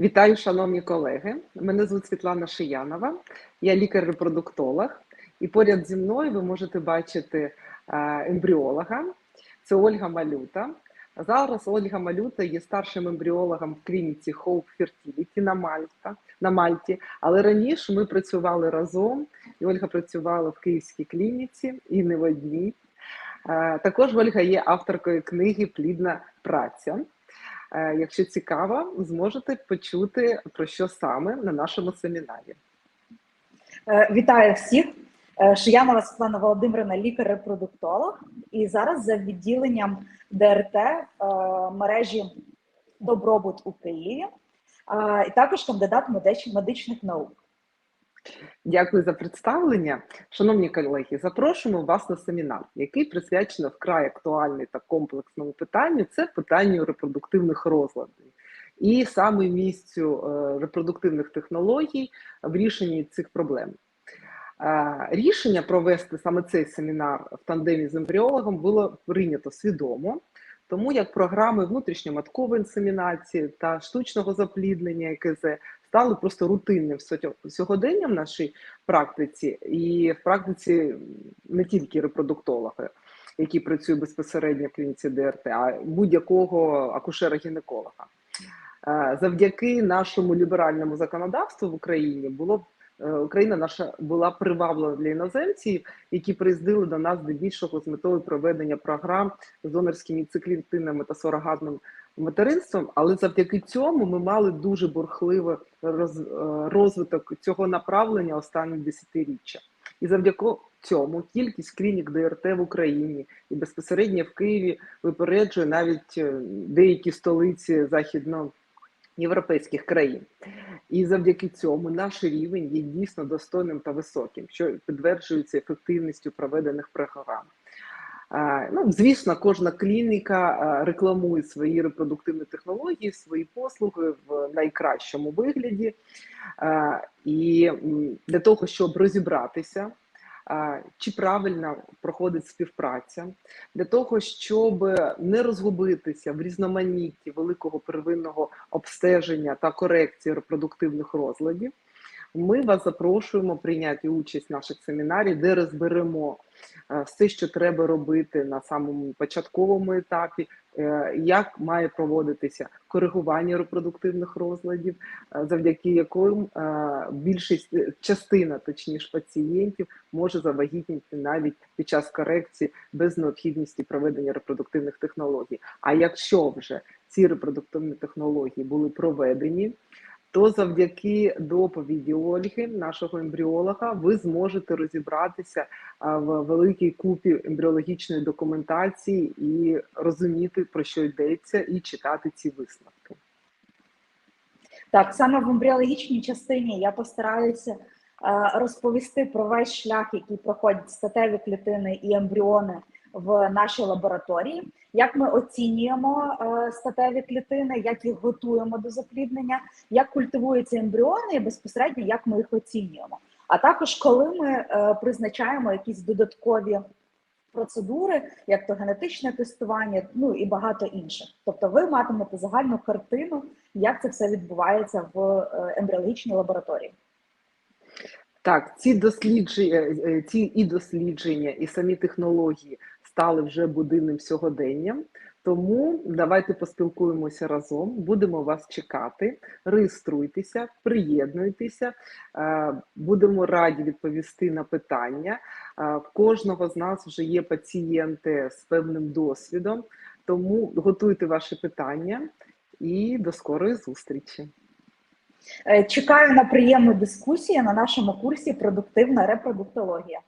Вітаю, шановні колеги. Мене звуть Світлана Шиянова, я лікар-репродуктолог, і поряд зі мною ви можете бачити е, ембріолога. Це Ольга Малюта. Зараз Ольга Малюта є старшим ембріологом в клініці Hope Fertility на Мальта, на Мальті. Але раніше ми працювали разом, і Ольга працювала в Київській клініці і не в одній. Е, Також Ольга є авторкою книги Плідна праця. Е, Якщо цікаво, зможете почути про що саме на нашому семінарі. Е, Вітаю всіх. Шиямова Шиянова Світлана Володимирівна, лікар-репродуктолог, і зараз за відділенням ДРТ е, мережі Добробут у Києві, е, і також кандидат медич- медичних наук. Дякую за представлення. Шановні колеги, запрошуємо вас на семінар, який присвячено вкрай актуальній та комплексному питанню це питанню репродуктивних розладів. І саме місцю е, репродуктивних технологій в рішенні цих проблем. Е, Рішення провести саме цей семінар в тандемі з ембріологом було прийнято свідомо, тому як програми внутрішньоматкової інсемінації та штучного запліднення ЕКЗ стали просто рутинним сьогодення в нашій практиці, і в практиці не тільки репродуктолога, який працює безпосередньо в клініці ДРТ, а будь-якого акушера-гінеколога. Е, Завдяки нашому ліберальному законодавству в Україні було е, Україна наша була приваблена для іноземців, які приїздили до нас здебільшого з метою проведення програм з донорськими циклітинами та сурогатним материнством. Але завдяки цьому ми мали дуже бурхливий е, розвиток цього направлення останні десятиріччя. І завдяки цьому кількість клінік ДРТ в Україні і безпосередньо в Києві випереджує навіть е, деякі столиці західноєвропейських країн. І завдяки цьому наш рівень є дійсно достойним та високим, що підтверджується ефективністю проведених програм. Ну, звісно, кожна клініка рекламує свої репродуктивні технології, свої послуги в найкращому вигляді. І для того, щоб розібратися, чи правильно проходить співпраця, для того, щоб не розгубитися в різноманітті великого первинного обстеження та корекції репродуктивних розладів, ми вас запрошуємо прийняти участь в наших семінарі, де розберемо е, все, що треба робити на самому початковому етапі, е, як має проводитися коригування репродуктивних розладів, е, завдяки яким більшість частина, точніше, пацієнтів може завагітніти навіть під час корекції без необхідності проведення репродуктивних технологій. А якщо вже ці репродуктивні технології були проведені, то завдяки доповіді Ольги, нашого ембріолога, ви зможете розібратися в великій купі ембріологічної документації і розуміти про що йдеться, і читати ці висновки. Так, саме в ембріологічній частині я постараюся розповісти про весь шлях, який проходять статеві клітини і ембріони в нашій лабораторії, як ми оцінюємо е, статеві клітини, як їх готуємо до запліднення, як культивуються ембріони і безпосередньо як ми їх оцінюємо. А також коли ми е, призначаємо якісь додаткові процедури, як то генетичне тестування, ну і багато інших. Тобто, ви матимете загальну картину, як це все відбувається в е, ембріологічній лабораторії. Так, ці дослідження, ці і дослідження, і самі технології стали вже буденним сьогоденням. Тому давайте поспілкуємося разом, будемо вас чекати. Реєструйтеся, приєднуйтеся, е, будемо раді відповісти на питання. Е, В кожного з нас вже є пацієнти з певним досвідом, тому готуйте ваші питання і до скорої зустрічі. Е, Чекаю на приємну дискусію на нашому курсі Продуктивна репродуктологія.